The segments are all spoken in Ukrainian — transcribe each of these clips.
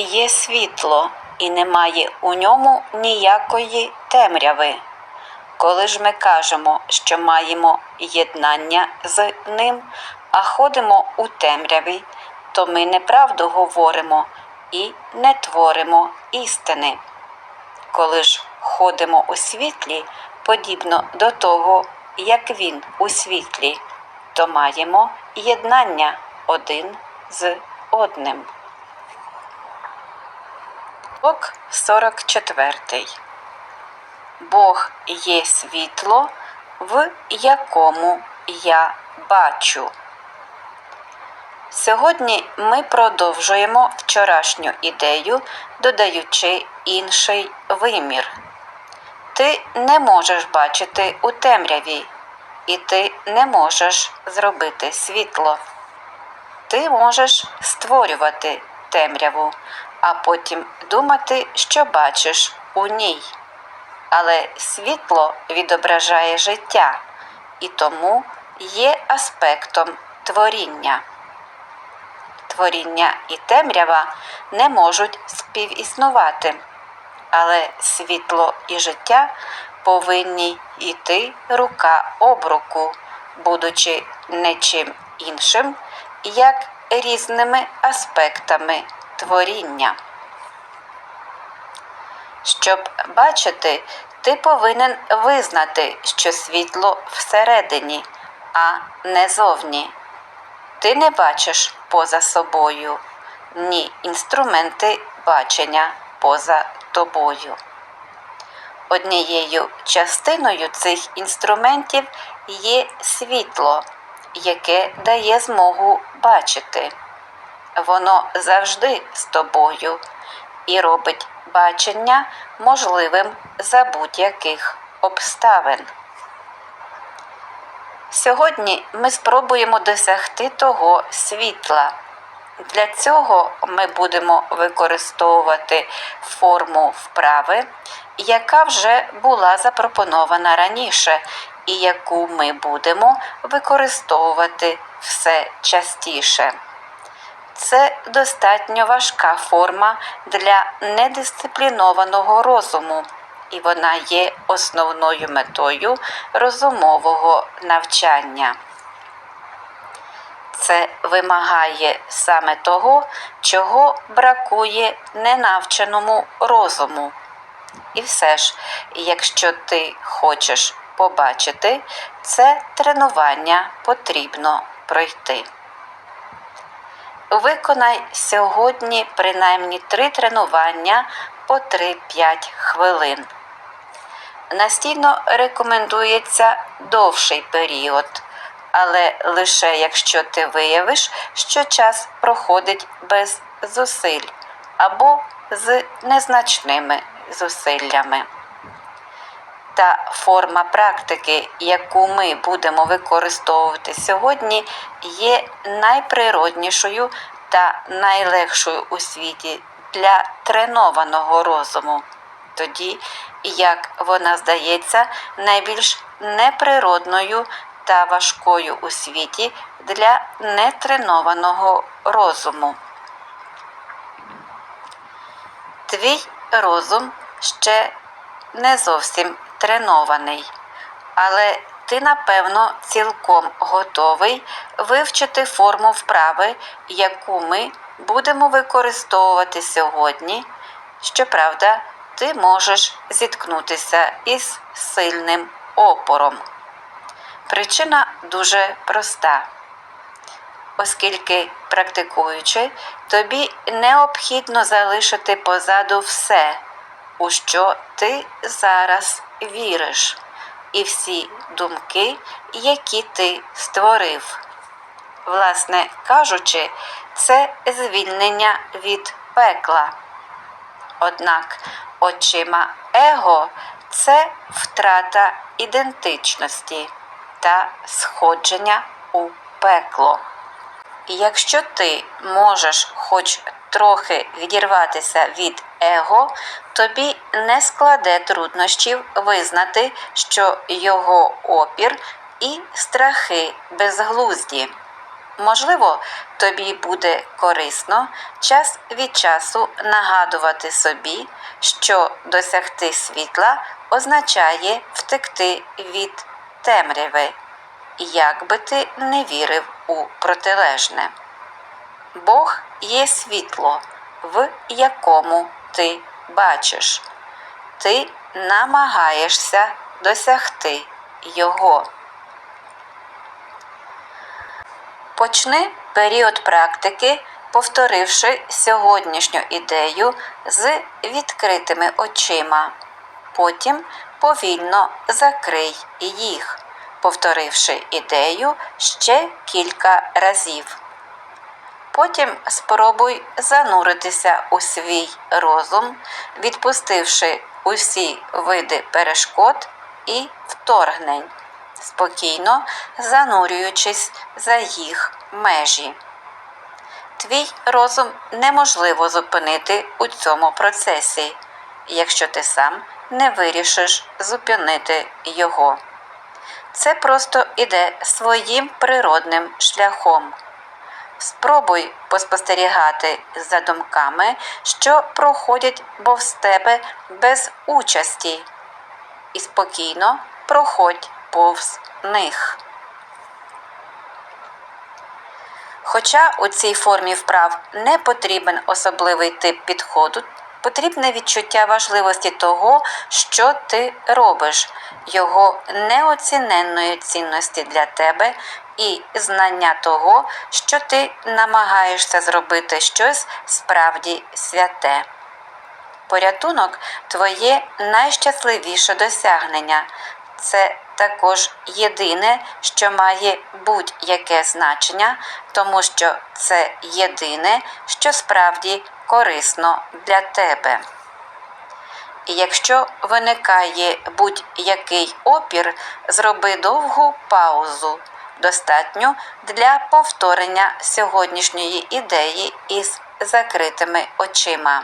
є світло, і немає у ньому ніякої темряви. Коли ж ми кажемо, що маємо єднання з ним, а ходимо у темряві, то ми неправду говоримо і не творимо істини. Коли ж ходимо у світлі, подібно до того, як він у світлі, то маємо єднання один з одним. Урок 44. Бог є світло, в якому я бачу. Сьогодні ми продовжуємо вчорашню ідею, додаючи інший вимір. Ти не можеш бачити у темряві, і ти не можеш зробити світло. Ти можеш створювати темряву, а потім думати, що бачиш у ній. Але світло відображає життя і тому є аспектом творіння. Творіння і темрява не можуть співіснувати, але світло і життя повинні йти рука об руку, будучи не чим іншим, як різними аспектами творіння. Щоб бачити, ти повинен визнати, що світло всередині, а не зовні. Ти не бачиш поза собою, ні інструменти бачення поза тобою. Однією частиною цих інструментів є світло, яке дає змогу бачити. Воно завжди з тобою і робить бачення можливим за будь-яких обставин. Сьогодні ми спробуємо досягти того світла. Для цього ми будемо використовувати форму вправи, яка вже була запропонована раніше, і яку ми будемо використовувати все частіше. Це достатньо важка форма для недисциплінованого розуму, і вона є основною метою розумового навчання. Це вимагає саме того, чого бракує ненавченому розуму. І все ж, якщо ти хочеш побачити, це тренування потрібно пройти. Виконай сьогодні принаймні три тренування по 3-5 хвилин. Настійно рекомендується довший період, але лише якщо ти виявиш, що час проходить без зусиль або з незначними зусиллями. Та форма практики, яку ми будемо використовувати сьогодні, є найприроднішою та найлегшою у світі для тренованого розуму, тоді як вона здається найбільш неприродною та важкою у світі для нетренованого розуму. Твій розум ще не зовсім тренований, але ти, напевно, цілком готовий вивчити форму вправи, яку ми будемо використовувати сьогодні. Щоправда, ти можеш зіткнутися із сильним опором. Причина дуже проста. Оскільки практикуючи, тобі необхідно залишити позаду все, у що ти зараз віриш, і всі думки, які ти створив. Власне кажучи, це звільнення від пекла. Однак очима его це втрата ідентичності та сходження у пекло. Якщо ти можеш хоч трохи відірватися від его, тобі не складе труднощів визнати, що його опір і страхи безглузді. Можливо, тобі буде корисно час від часу нагадувати собі, що досягти світла означає втекти від темряви, як би ти не вірив у протилежне. Бог є світло, в якому ти бачиш. Ти намагаєшся досягти його. Почни період практики, повторивши сьогоднішню ідею з відкритими очима. Потім повільно закрий їх, повторивши ідею ще кілька разів. Потім спробуй зануритися у свій розум, відпустивши усі види перешкод і вторгнень, спокійно занурюючись за їх межі. Твій розум неможливо зупинити у цьому процесі, якщо ти сам не вирішиш зупинити його. Це просто іде своїм природним шляхом. Спробуй поспостерігати за думками, що проходять повз тебе без участі, і спокійно проходь повз них. Хоча у цій формі вправ не потрібен особливий тип підходу, потрібне відчуття важливості того, що ти робиш, його неоціненної цінності для тебе і знання того, що ти намагаєшся зробити щось справді святе. Порятунок твоє найщасливіше досягнення. Це також єдине, що має будь-яке значення, тому що це єдине, що справді корисно для тебе. І якщо виникає будь-який опір, зроби довгу паузу, достатньо для повторення сьогоднішньої ідеї із закритими очима.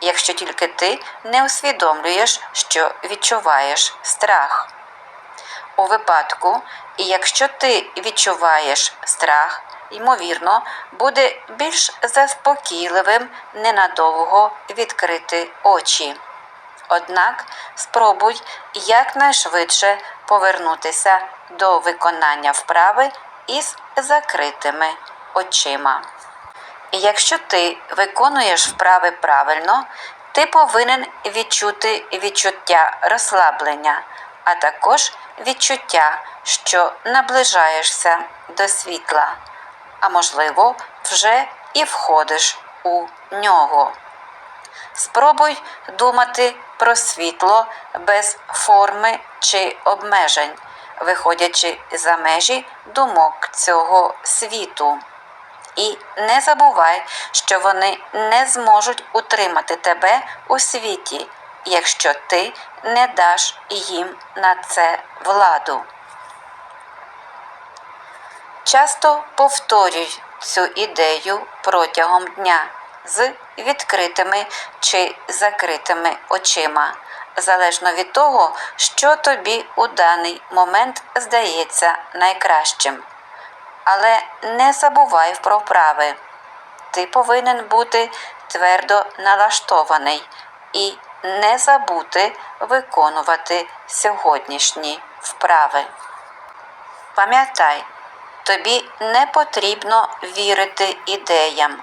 Якщо тільки ти не усвідомлюєш, що відчуваєш страх. У випадку, якщо ти відчуваєш страх, ймовірно, буде більш заспокійливим ненадовго відкрити очі. Однак спробуй якнайшвидше повернутися до виконання вправи із закритими очима. Якщо ти виконуєш вправи правильно, ти повинен відчути відчуття розслаблення, а також відчуття, що наближаєшся до світла, а можливо, вже і входиш у нього. Спробуй думати про світло без форми чи обмежень, виходячи за межі думок цього світу. І не забувай, що вони не зможуть утримати тебе у світі, якщо ти не даш їм на це владу. Часто повторюй цю ідею протягом дня з відкритими чи закритими очима, залежно від того, що тобі у даний момент здається найкращим. Але не забувай про вправи. Ти повинен бути твердо налаштований і не забути виконувати сьогоднішні вправи. Пам'ятай, тобі не потрібно вірити ідеям.